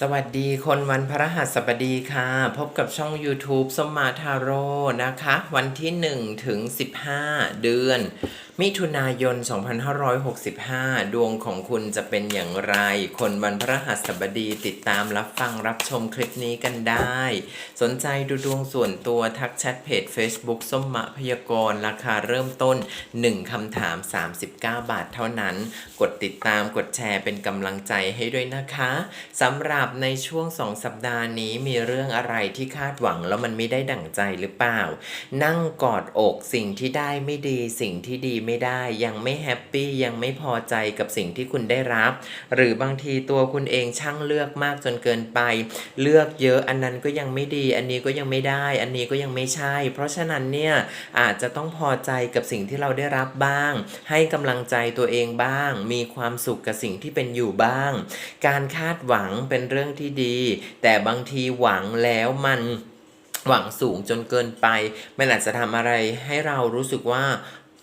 สวัสดีคนวันพระหัสบดีค่ะ พบกับช่อง YouTube สมมาทาโร่นะคะ วันที่ 1 ถึง 15 เดือน มิถุนายน 2565 ดวงของคุณจะเป็นอย่างไร คนวันพระหัสบดีติดตามรับฟังรับชมคลิปนี้กันได้ สนใจดูดวงส่วนตัวทักแชทเพจ Facebook ส้มมะพยากรราคาเริ่มต้น 1คำถาม 39 บาทเท่านั้น กดติดตามกดแชร์เป็นกำลังใจให้ด้วยนะคะสำหรับในช่วง 2 สัปดาห์นี้มีเรื่องอะไรที่คาดหวังแล้วมันไม่ได้ดั่งใจหรือเปล่า นั่งกอดอกสิ่งที่ได้ไม่ดีสิ่งที่ดีไม่ได้ ยังไม่แฮปปี้ยังไม่พอใจกับสิ่งที่คุณได้รับ หรือบางทีตัวคุณเองช่างเลือกมากจนเกินไป เลือกเยอะอันนั้นก็ยังไม่ดี อันนี้ก็ยังไม่ได้ อันนี้ก็ยังไม่ใช่ เพราะฉะนั้นเนี่ยอาจจะต้องพอใจกับสิ่งที่เราได้รับบ้าง ให้กำลังใจตัวเองบ้าง มีความสุขกับสิ่งที่เป็นอยู่บ้าง การคาดหวังเป็นเรื่องที่ดี แต่บางทีหวังแล้วมันหวังสูงจนเกินไป มันอาจจะทำอะไรให้เรารู้สึกว่า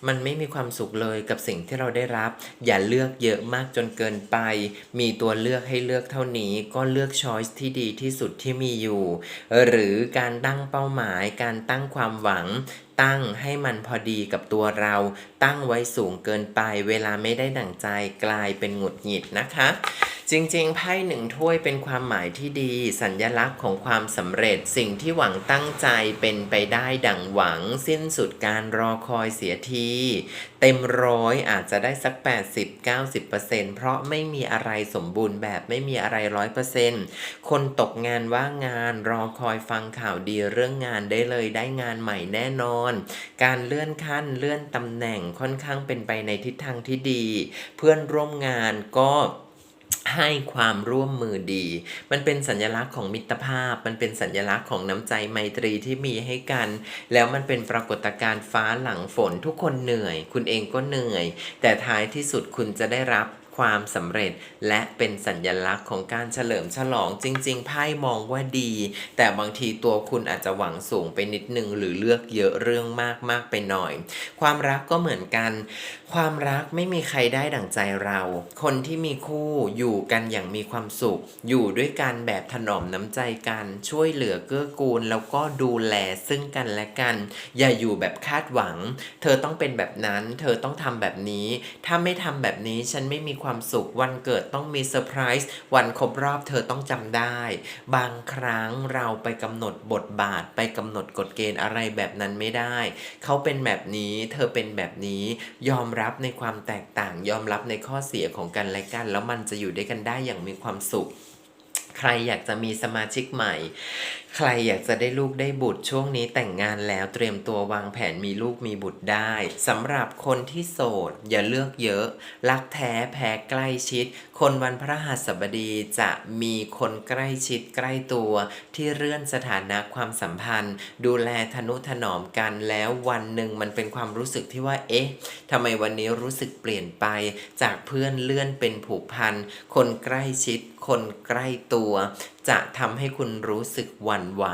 มันไม่มีความสุขเลยกับสิ่งที่เราได้รับ อย่าเลือกเยอะมากจนเกินไป มีตัวเลือกให้เลือกเท่านี้ ก็เลือกช้อยส์ที่ดีที่สุดที่มีอยู่ หรือการตั้งเป้าหมาย การตั้งความหวัง ตั้งให้มันพอดีกับตัวเรา ตั้งไว้สูงเกินไป เวลาไม่ได้ดั่งใจกลายเป็นหงุดหงิดนะคะ จริงๆ ไพ่หนึ่งถ้วยเป็นความหมายที่ดี สัญญลักษณ์ของความสำเร็จสิ่งที่หวังตั้งใจเป็นไปได้ดังหวัง สิ้นสุดการรอคอยเสียที เต็มร้อยอาจจะได้สัก 80-90%เพราะไม่มีอะไรสมบูรณ์แบบไม่มีอะไรร้อยเปอร์เซ็นต์คนตกงานว่างงานรอคอยฟังข่าวดีเรื่องงานได้เลยได้งานใหม่แน่นอน การเลื่อนขั้นเลื่อนตำแหน่งค่อนข้างเป็นไปในทิศทางที่ดี เพื่อนร่วมงานก็ ให้ความร่วมมือดี มันเป็นสัญลักษณ์ของมิตรภาพ มันเป็นสัญลักษณ์ของน้ำใจไมตรีที่มีให้กัน แล้วมันเป็นปรากฏการณ์ฟ้าหลังฝนทุกคนเหนื่อย คุณเองก็เหนื่อย แต่ท้ายที่สุดคุณจะได้รับ ความสำเร็จ และเป็นสัญญลักษณ์ของการเฉลิมฉลองจริง ๆ ไพ่มองว่าดี แต่บางทีตัวคุณอาจจะหวังสูงไปนิดนึง หรือเลือกเยอะเรื่องมากมากไปหน่อย ความรักก็เหมือนกัน ความรักไม่มีใครได้ดั่งใจเรา คนที่มีคู่อยู่กันอย่างมีความสุข อยู่ด้วยกันแบบถนอมน้ำใจกันช่วยเหลือเกื้อกูล แล้วก็ดูแลซึ่งกันและกัน อย่าอยู่แบบคาดหวัง เธอต้องเป็นแบบนั้น เธอต้องทำแบบนี้ ถ้าไม่ทำแบบนี้ฉันไม่มีความสุข วันเกิดต้องมีเซอร์ไพรส์วันครบรอบเธอต้องจำได้ บางครั้งเราไปกำหนดบทบาท ไปกำหนดกฎเกณฑ์อะไรแบบนั้นไม่ได้ เขาเป็นแบบนี้เธอเป็นแบบนี้ยอมรับในความแตกต่าง ยอมรับในข้อเสียของกันและกัน แล้วมันจะอยู่ด้วยกันได้อย่างมีความสุข ใครอยากจะมีสมาชิกใหม่ ใครอยากจะได้ลูกได้บุตรช่วงนี้แต่งงานแล้วเตรียมตัววางแผนมีลูกมีบุตรได้สำหรับคนที่โสด อย่าเลือกเยอะ รักแท้แพ้ใกล้ชิด คนวันพระหัสบดีจะมีคนใกล้ชิดใกล้ตัวที่เลื่อนสถานะความสัมพันธ์ ดูแลทนุถนอมกันแล้ววันหนึ่งมันเป็นความรู้สึกที่ว่า เอ๊ะทำไมวันนี้รู้สึกเปลี่ยนไป จากเพื่อนเลื่อนเป็นผูกพันคนใกล้ชิด คนใกล้ตัวจะทำให้คุณรู้สึกหวั่นไหว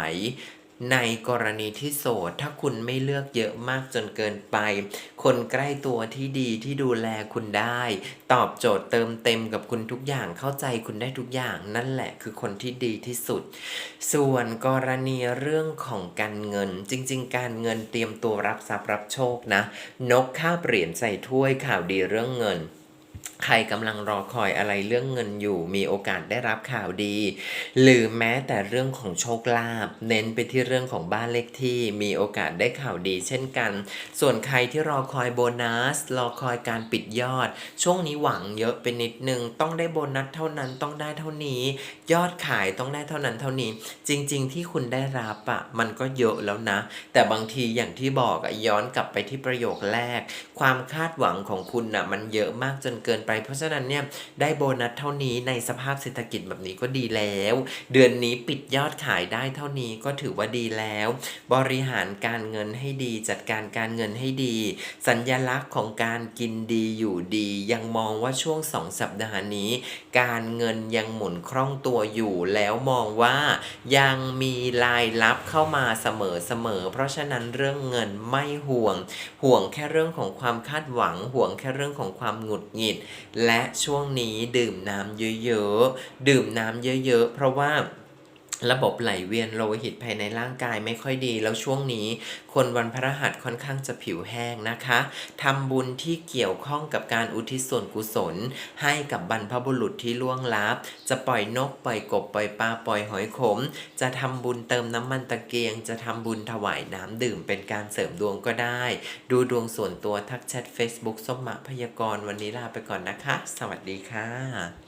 ในกรณีที่โสด ถ้าคุณไม่เลือกเยอะมากจนเกินไป คนใกล้ตัวที่ดีที่ดูแลคุณได้ ตอบโจทย์เติมเต็มกับคุณทุกอย่างเข้าใจคุณได้ทุกอย่างนั่นแหละคือคนที่ดีที่สุด ส่วนกรณีเรื่องของการเงินจริง ๆ การเงินเตรียมตัวรับทรัพย์รับโชคนะ นกข้าบเหรียญใส่ถ้วยข่าวดีเรื่องเงิน ใครกำลังรอคอยอะไรเรื่องเงินอยู่มีโอกาสได้รับข่าวดี หรือแม้แต่เรื่องของโชคลาภเน้นไปที่เรื่องของบ้านเลขที่มีโอกาสได้ข่าวดี เช่นกัน ส่วนใครที่รอคอยโบนัส รอคอยการปิดยอด ช่วงนี้หวังเยอะเป็นนิดนึง ต้องได้โบนัสเท่านั้นต้องได้เท่านี้ ยอดขายต้องได้เท่านั้นเท่านี้ จริง ๆ ที่คุณได้รับอะมันก็เยอะแล้วนะ แต่บางทีอย่างที่บอกอะย้อนกลับไปที่ประโยคแรก ความคาดหวังของคุณน่ะมันเยอะมากจนเกินไป เพราะฉะนั้นเนี่ยได้โบนัสเท่านี้ในสภาพเศรษฐกิจแบบนี้ก็ดีแล้ว เดือนนี้ปิดยอดขายได้เท่านี้ก็ถือว่าดีแล้ว บริหารการเงินให้ดี จัดการการเงินให้ดี สัญญลักษณ์ของการกินดีอยู่ดี ยังมองว่าช่วงสองสัปดาห์นี้ การเงินยังหมุนคล่องตัวอยู่แล้วมองว่ายังมีรายรับเข้ามาเสมอเสมอ เพราะฉะนั้นเรื่องเงินไม่ห่วง ห่วงแค่เรื่องของความคาดหวัง ห่วงแค่เรื่องของความหงุดหงิดและช่วงนี้ดื่มน้ำเยอะๆ ดื่มน้ำเยอะๆ เพราะว่า ระบบไหลเวียนโลหิตภายในร่างกายไม่ค่อยดี แล้วช่วงนี้คนวันพระหัสค่อนข้างจะผิวแห้งนะคะทำบุญที่เกี่ยวข้องกับการอุทิศส่วนกุศล ให้กับบรรพบุรุษที่ล่วงลับ จะปล่อยนกปล่อยกบปล่อยปลาปล่อยหอยขม จะทำบุญเติมน้ำมันตะเกียง จะทำบุญถวายน้ำดื่มเป็นการเสริมดวงก็ได้ ดูดวงส่วนตัวทักแชท Facebook ส้มมาพยากรณ์วันนี้ลาไปก่อนนะคะ สวัสดีค่ะ